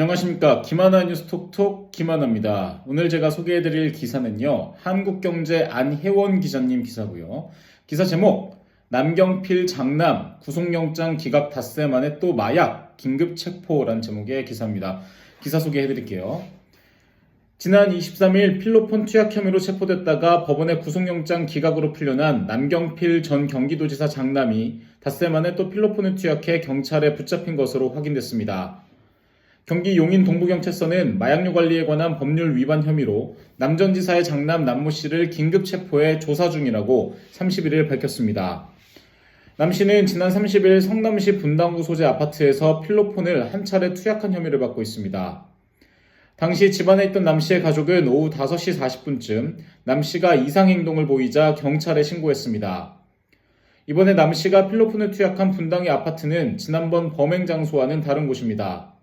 안녕하십니까. 김하나 뉴스 톡톡 김하나입니다. 오늘 제가 소개해드릴 기사는요. 한국경제 안혜원 기자님 기사고요. 기사 제목 남경필 장남 구속영장 기각 닷새 만에 또 마약 긴급 체포란 제목의 기사입니다. 기사 소개해드릴게요. 지난 23일 필로폰 투약 혐의로 체포됐다가 법원의 구속영장 기각으로 풀려난 남경필 전 경기도지사 장남이 닷새 만에 또 필로폰을 투약해 경찰에 붙잡힌 것으로 확인됐습니다. 경기 용인 동부경찰서는 마약류 관리에 관한 법률 위반 혐의로 남전 지사의 장남 남모 씨를 긴급 체포해 조사 중이라고 31일 밝혔습니다. 남 씨는 지난 30일 성남시 분당구 소재 아파트에서 필로폰을 한 차례 투약한 혐의를 받고 있습니다. 당시 집안에 있던 남 씨의 가족은 오후 5시 40분쯤 남 씨가 이상 행동을 보이자 경찰에 신고했습니다. 이번에 남 씨가 필로폰을 투약한 분당의 아파트는 지난번 범행 장소와는 다른 곳입니다.